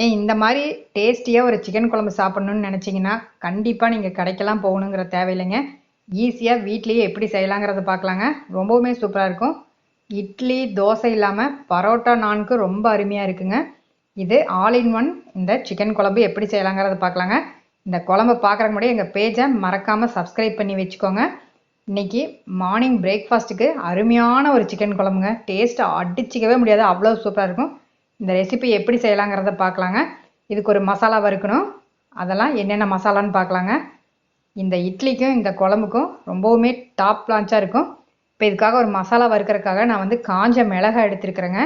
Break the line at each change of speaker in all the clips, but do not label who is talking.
ஏன் இந்த மாதிரி டேஸ்டியாக ஒரு சிக்கன் குழம்பு சாப்பிட்ணுன்னு நினச்சிங்கன்னா கண்டிப்பாக நீங்கள் கடைக்கெல்லாம் போகணுங்கிற தேவையில்லைங்க. ஈஸியாக வீட்லேயே எப்படி செய்யலாங்கிறத பார்க்கலாங்க. ரொம்பவுமே சூப்பராக இருக்கும். இட்லி தோசை இல்லாமல் பரோட்டா நான்க்கு ரொம்ப அருமையாக இருக்குங்க. இது ஆல் இன் ஒன் இந்த சிக்கன் குழம்பு எப்படி செய்யலாங்கிறத பார்க்கலாங்க. இந்த குழம்பு பார்க்குறக்கு முன்னாடி எங்கள் பேஜை மறக்காமல் சப்ஸ்கிரைப் பண்ணி வச்சுக்கோங்க. இன்னைக்கு மார்னிங் பிரேக்ஃபாஸ்ட்டுக்கு அருமையான ஒரு சிக்கன் குழம்புங்க. டேஸ்ட்டை அடிச்சிக்கவே முடியாது. அவ்வளோ சூப்பராக இருக்கும். இந்த ரெசிபி எப்படி செய்யலாங்கிறத பார்க்கலாங்க. இதுக்கு ஒரு மசாலா வறுக்கணும். அதெல்லாம் என்னென்ன மசாலான்னு பார்க்கலாங்க. இந்த இட்லிக்கும் இந்த குழம்புக்கும் ரொம்பவுமே டாப் லான்ச்சாக இருக்கும். இப்போ இதுக்காக ஒரு மசாலா வறுக்கிறதுக்காக நான் வந்து காஞ்ச மிளகாய் எடுத்துருக்குறேங்க.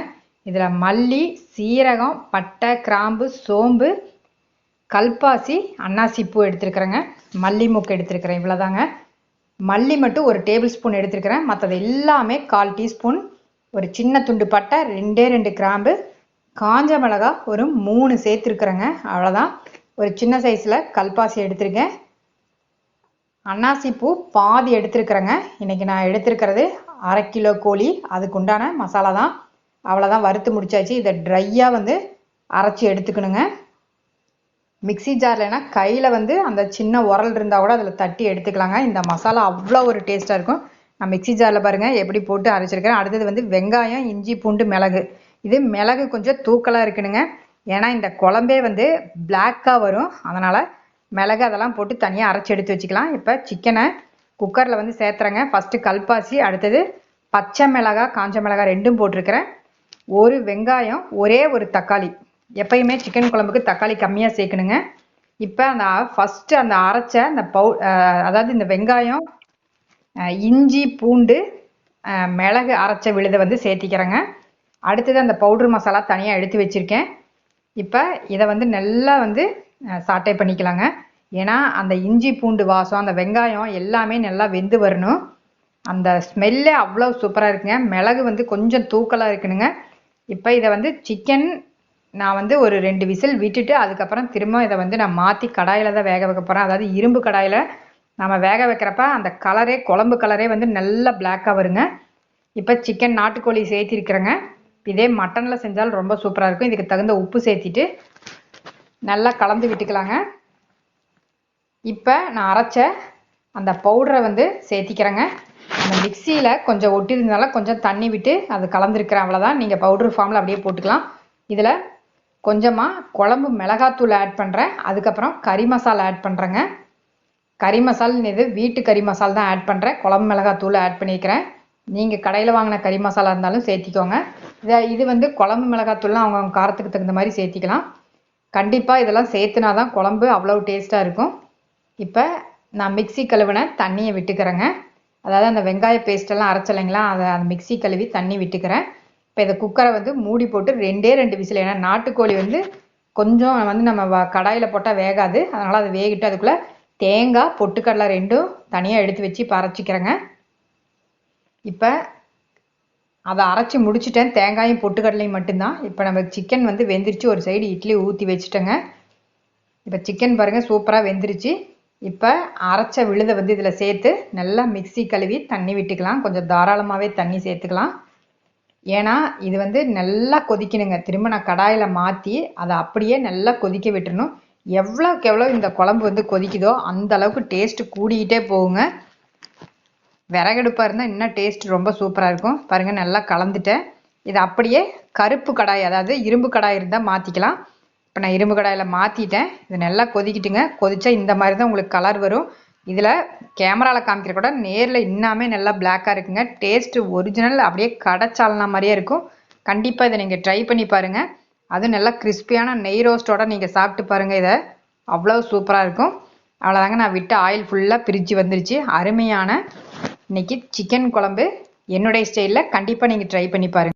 இதில் மல்லி சீரகம் பட்டை கிராம்பு சோம்பு கல்பாசி அன்னாசி பூ எடுத்துருக்குறேங்க. மல்லி மூக்கு எடுத்துருக்குறேன் இவ்வளோதாங்க மல்லி மட்டும் ஒரு டேபிள் ஸ்பூன் எடுத்துருக்கிறேன். மற்றது எல்லாமே கால் டீஸ்பூன் ஒரு சின்ன துண்டு பட்டை ரெண்டே ரெண்டு கிராம்பு காஞ்ச மிளகா ஒரு மூணு சேர்த்துருக்குறேங்க. அவ்வளோதான் ஒரு சின்ன சைஸில் கல்பாசி எடுத்திருக்கேன். அன்னாசி பூ பாதி எடுத்துருக்குறேங்க. இன்றைக்கி நான் எடுத்துருக்கிறது அரை கிலோ கோழி. அதுக்கு உண்டான மசாலா தான். அவ்வளோதான் வறுத்து முடிச்சாச்சு. இதை ட்ரையாக வந்து அரைச்சி எடுத்துக்கணுங்க. மிக்சி ஜார்லனா கையில் வந்து அந்த சின்ன உரல் இருந்தால் கூட அதில் தட்டி எடுத்துக்கலாங்க. இந்த மசாலா அவ்வளோ ஒரு டேஸ்ட்டாக இருக்கும். நான் மிக்சி ஜாரில் பாருங்கள் எப்படி போட்டு அரைச்சிருக்கிறேன் அடுத்தது வந்து வெங்காயம் இஞ்சி பூண்டு மிளகு. இது மிளகு கொஞ்சம் தூக்கலாக இருக்கணுங்க. ஏன்னா இந்த குழம்பே வந்து பிளாக்காக வரும். அதனால் மிளகு அதெல்லாம் போட்டு தனியாக அரைச்சி எடுத்து வச்சுக்கலாம். இப்போ சிக்கனை குக்கரில் வந்து சேர்த்துறேங்க. ஃபஸ்ட்டு கல்பாசி அடுத்தது பச்சை மிளகாய் காஞ்ச மிளகாய் ரெண்டும் போட்டிருக்கிறேன். ஒரு வெங்காயம் ஒரே ஒரு தக்காளி. எப்பயுமே சிக்கன் குழம்புக்கு தக்காளி கம்மியாக சேர்க்கணுங்க. இப்போ அந்த ஃபஸ்ட்டு அந்த அரைச்ச அந்த பவு அதாவது இந்த வெங்காயம் இஞ்சி பூண்டு மிளகு அரைச்ச விழுதை வந்து சேர்த்திக்கிறேங்க. அடுத்தது அந்த பவுட்ரு மசாலா தனியாக எடுத்து வச்சுருக்கேன். இப்போ இதை வந்து நல்லா வந்து சாட்டை பண்ணிக்கலாங்க. ஏன்னா அந்த இஞ்சி பூண்டு வாசம் அந்த வெங்காயம் எல்லாமே நல்லா வெந்து வரணும். அந்த ஸ்மெல்லே அவ்வளோ சூப்பராக இருக்குங்க. மிளகு வந்து கொஞ்சம் தூக்கலாக இருக்கணுங்க. இப்போ இதை வந்து சிக்கன் நான் வந்து ஒரு ரெண்டு விசில் விட்டுட்டு அதுக்கப்புறம் திரும்ப இதை வந்து நான் மாற்றி கடாயில் தான் வேக வைக்க போகிறேன் அதாவது இரும்பு கடாயில் நம்ம வேக வைக்கிறப்ப அந்த கலரே குழம்பு கலரே வந்து நல்லா பிளாக்காக வருங்க. இப்போ சிக்கன் நாட்டுக்கோழி சேர்த்திருக்கிறேங்க. இதே மட்டனில் செஞ்சால் ரொம்ப சூப்பராக இருக்கும். இதுக்கு தகுந்த உப்பு சேர்த்திட்டு நல்லா கலந்து விட்டுக்கலாங்க. இப்போ நான் அரைச்ச அந்த பவுடரை வந்து சேர்த்திக்கிறேங்க. அந்த மிக்சியில் கொஞ்சம் ஒட்டியிருந்தாலும் கொஞ்சம் தண்ணி விட்டு அது கலந்துருக்கிறேன். அவ்வளோதான் நீங்கள் பவுட்ரு ஃபார்மில் அப்படியே போட்டுக்கலாம். இதில் கொஞ்சமாக குழம்பு மிளகாத்தூள் ஆட் பண்ணுறேன் அதுக்கப்புறம் கறி மசாலா ஆட் பண்ணுறேங்க கறி மசால் இது வீட்டு கறி மசால் தான் ஆட் பண்ணுறேன் குழம்பு மிளகாத்தூள் ஆட் பண்ணியிருக்கிறேன் நீங்கள் கடையில் வாங்கின கறி மசாலா இருந்தாலும் சேர்த்திக்கோங்க. இதை இது வந்து குழம்பு மிளகாத்தூள்லாம் அவங்கவுங்க காரத்துக்கு தகுந்த மாதிரி சேர்த்திக்கலாம். கண்டிப்பாக இதெல்லாம் சேர்த்துனா தான் குழம்பு அவ்வளோ டேஸ்ட்டாக இருக்கும். இப்போ நான் மிக்சி கழுவின தண்ணியை விட்டுக்கிறேங்க. அதாவது அந்த வெங்காய பேஸ்ட்டெல்லாம் அரைச்சலைங்களா அதை அந்த மிக்சி கழுவி தண்ணி விட்டுக்கிறேன். இப்போ இதை குக்கரை வந்து மூடி போட்டு ரெண்டே ரெண்டு விசில் ஏன்னா நாட்டுக்கோழி வந்து கொஞ்சம் வந்து நம்ம கடாயில் போட்டால் வேகாது. அதனால் அதை வேகிட்டு அதுக்குள்ளே தேங்காய் பொட்டுக்கடலை ரெண்டும் தனியாக எடுத்து வச்சு பறச்சிக்கிறேங்க இப்போ அதை அரைச்சி முடிச்சிட்டேன். தேங்காயும் பொட்டுக்கடலையும் மட்டும்தான். இப்போ நம்ம சிக்கன் வந்து வெந்துருச்சு. ஒரு சைடு இட்லி ஊற்றி வச்சுட்டேங்க. இப்போ சிக்கன் பாருங்கள் சூப்பராக வெந்துருச்சு. இப்போ அரைச்ச விழுதை வந்து இதில் சேர்த்து நல்லா மிக்சி கழுவி தண்ணி விட்டுக்கலாம். கொஞ்சம் தாராளமாகவே தண்ணி சேர்த்துக்கலாம். ஏன்னா இது வந்து நல்லா கொதிக்கணுங்க. திரும்ப நான் கடாயில் மாற்றி அதை அப்படியே நல்லா கொதிக்க விட்டுறணும். எவ்வளோக்கு எவ்வளோ இந்த குழம்பு வந்து கொதிக்குதோ அந்த அளவுக்கு டேஸ்ட்டு கூடிக்கிட்டே போகுங்க. விறகடுப்பாக இருந்தால் இன்னும் டேஸ்ட் ரொம்ப சூப்பராக இருக்கும். பாருங்கள் நல்லா கலந்துட்டேன் இது அப்படியே கருப்பு கடாய் அதாவது இரும்பு கடாய் இருந்தால் மாற்றிக்கலாம் இப்போ நான் இரும்பு கடாயில் மாற்றிட்டேன் இது நல்லா கொதிக்கிட்டுங்க. கொதிச்சா இந்த மாதிரி தான் உங்களுக்கு கலர் வரும். இதில் கேமராவில் காமிக்கிற கூட நேரில் இன்னாமே நல்லா பிளாக்காக இருக்குங்க. டேஸ்ட்டு ஒரிஜினல் அப்படியே கடைச்சாலனா மாதிரியே இருக்கும். கண்டிப்பாக இதை நீங்கள் ட்ரை பண்ணி பாருங்கள் அதுவும் நல்லா கிறிஸ்பியான நெய் ரோஸ்ட்டோட நீங்கள் சாப்பிட்டு பாருங்கள் இதை. அவ்வளோ சூப்பராக இருக்கும். அவ்வளோதாங்க நான் விட்ட ஆயில் ஃபுல்லாக பிரித்து வந்துருச்சு. அருமையான இன்னைக்கு சிக்கன் குழம்பு என்னுடைய ஸ்டைலில் கண்டிப்பாக நீங்கள் ட்ரை பண்ணி பாருங்கள்